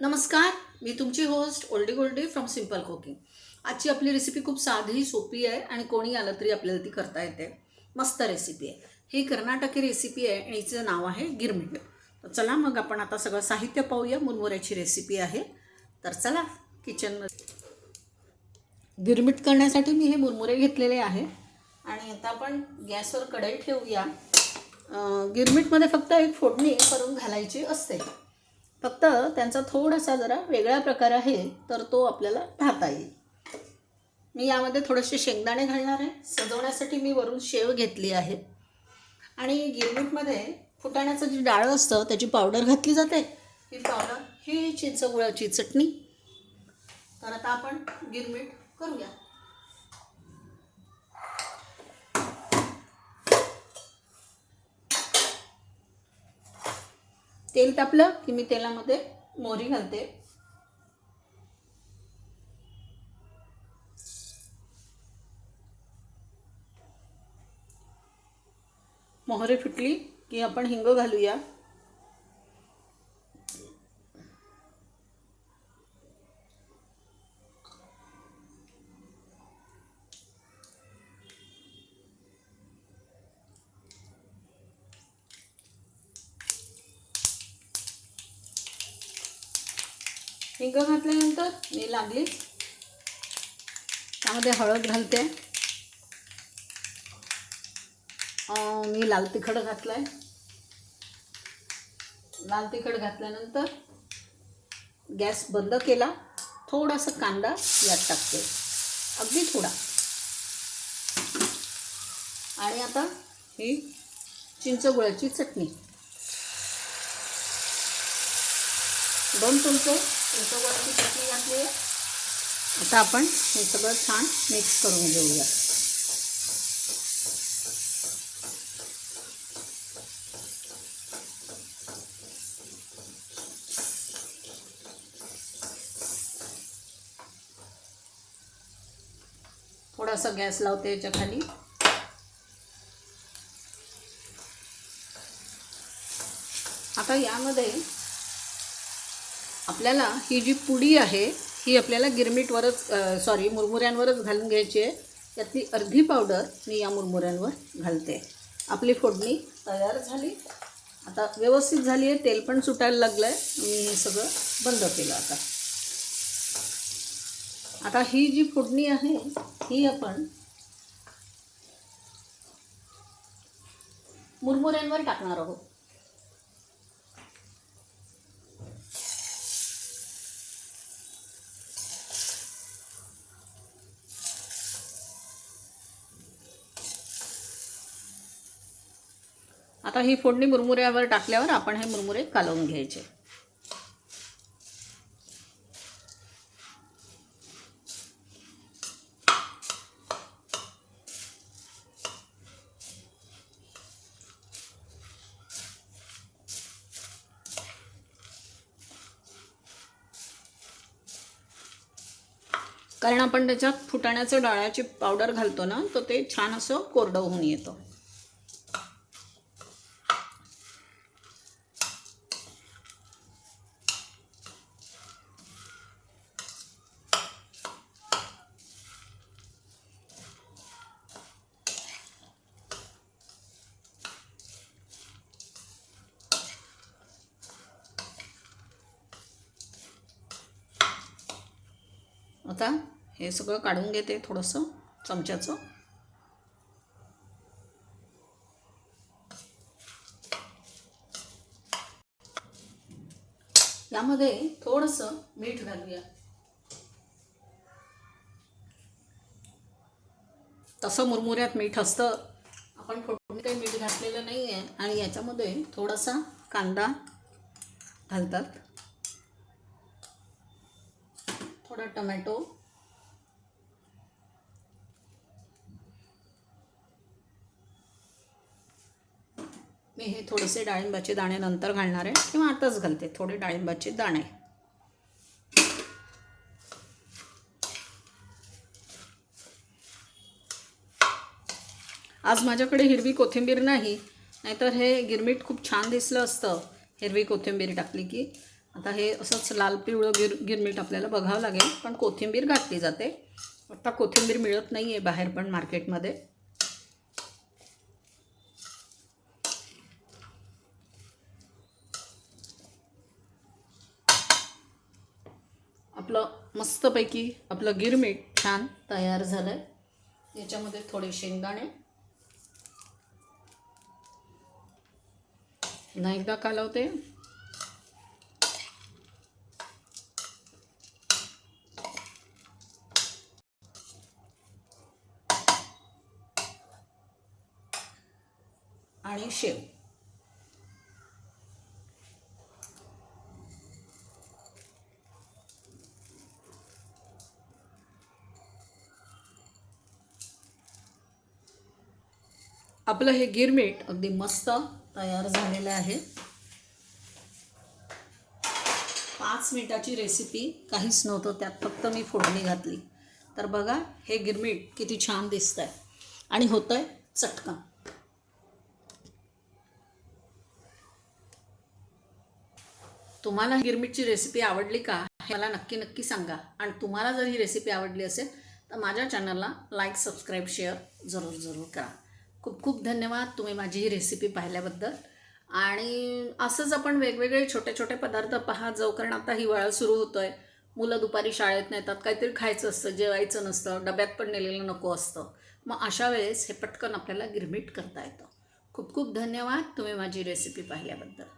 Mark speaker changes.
Speaker 1: नमस्कार मी तुमची host oldie goldie from simple cooking आजची आपली रेसिपी खूप साधी सोपी आहे आणि कोणी आलं तरी आपल्याला ती करता येते. मस्त रेसिपी आहे. ही कर्नाटकी रेसिपी आहे आणि हिचं नाव आहे गिरमिट. तर चला मग आपण आता सगळं साहित्य पाहूया मुरमुऱ्याची रेसिपी आहे. तर चला किचनमध्ये गिरमिट करण्यासाठी मी हे मुरमुरे घेतलेले आहे. आणि आता आपण गॅसवर कढई ठेवूया. गिरमिटमध्ये फक्त एक फोडणी करून घालायची असते. फक्त त्यांचा थोडासा जरा वेगळा प्रकार आहे तर तो आपल्याला पाहता येईल. मी यामध्ये थोडेसे शेंगदाणे घालणार आहे. सजवण्यासाठी मी वरून शेव घेतली आहे. आणि गिरमिटमध्ये फुटाण्याचं जी डाळ असतं त्याची पावडर घातली जाते. ही पावडर ही चिंचगुळाची चटणी. तर आता आपण गिरमीट करूया. तेल तापलं की मी तेलामध्ये मोहरी घालते. मोहरी फुटली की आपण हिंग घालूया. हिंग घातल्यानंतर मी लागलीच त्यामध्ये हळद घालते. मी लाल तिखट घातलं आहे लाल तिखट घातल्यानंतर गॅस बंद केला. थोडासा कांदा यात टाकते. अगदी थोडा. आणि आता ही चिंचगुळाची चटणी. दोन चमचे चिंचगुळाची चटणी घातली आहे. आता आपण हे सगळं छान मिक्स करून घेऊया. थोडासा गॅस लावते याच्या खाली आता यामध्ये आपल्याला ही जी पुडी आहे ही आपल्याला गिरमीटवरच सॉरी मुरमुऱ्यांवरच घालून घ्यायची आहे. त्यातली अर्धी पावडर मी या मुरमुऱ्यांवर घालते. आपली फोडणी तयार झाली. आता व्यवस्थित झाली आहे तेल पण सुटायला लागलं आहे मी हे सगळं बंद केलं आता. आता ही जी फोडणी आहे ही आपण मुरमुऱ्यांवर टाकणार आहोत. आता ही फोडणी मुरमुऱ्यावर टाकल्यावर आपण हे मुरमुरे कालवून घ्यायचे. कारण आपण त्याच्यात फुटाण्याचं डाळ्याची पावडर घालतो ना तर ते छान असं कोरडं होऊन येतं. आता हे सगळं काढून घेते थोडंसं चमच्याचं. यामध्ये थोडंसं मीठ घालूया. तसं मुरमुऱ्यात मीठ असतं. आपण फोडणी काही मीठ घातलेलं नाही आहे आणि याच्यामध्ये थोडासा कांदा घालतात. थोडा टमॅटो. मी हे थोडेसे डाळिंबाचे दाणे नंतर घालणार आहे. किंवा आताच घालते थोडे डाळिंबाचे दाणे. आज माझ्याकडे हिरवी कोथिंबीर नाही नाहीतर हे गिरमीट खूप छान दिसलं असतं. हिरवी कोथिंबीर टाकली की आता हे असंच लाल पिवळं गिर गिरमीट आपल्याला बघावं लागेल पण कोथिंबीर घातली जाते. आता कोथिंबीर मिळत नाही आहे बाहेर पण मार्केटमध्ये. आपलं मस्तपैकी आपलं गिरमीट छान तयार झालं आहे याच्यामध्ये थोडे शेंगदाणे. पुन्हा एकदा कालवते. आणि शेव. आपलं हे गिरमीट अगदी मस्त तयार झालेलं आहे. पाच मिनिटाची रेसिपी काहीच नव्हतं त्यात फक्त मी फोडणी घातली. तर बघा हे गिरमीट किती छान दिसतंय. आहे आणि होतं आहे चटकन. तुम्हाला गिरमिटची रेसिपी आवडली का हे मला नक्की नक्की सांगा. आणि तुम्हाला जर ही रेसिपी आवडली असेल तर माझ्या चॅनलला लाईक सबस्क्राईब शेअर जरूर जरूर करा. खूप खूप धन्यवाद तुम्ही माझी ही रेसिपी पाहिल्याबद्दल. आणि असंच आपण वेगवेगळे छोटे छोटे पदार्थ पहा जो कारण आता हिवाळा सुरू होतो आहे मुलं दुपारी शाळेत नेतात काहीतरी खायचं असतं जेवायचं नसतं डब्यात पण नेलेलं नको असतं मग अशा वेळेस हे पटकन आपल्याला गिरमिट करता येतं. खूप खूप धन्यवाद तुम्ही माझी रेसिपी पाहिल्याबद्दल.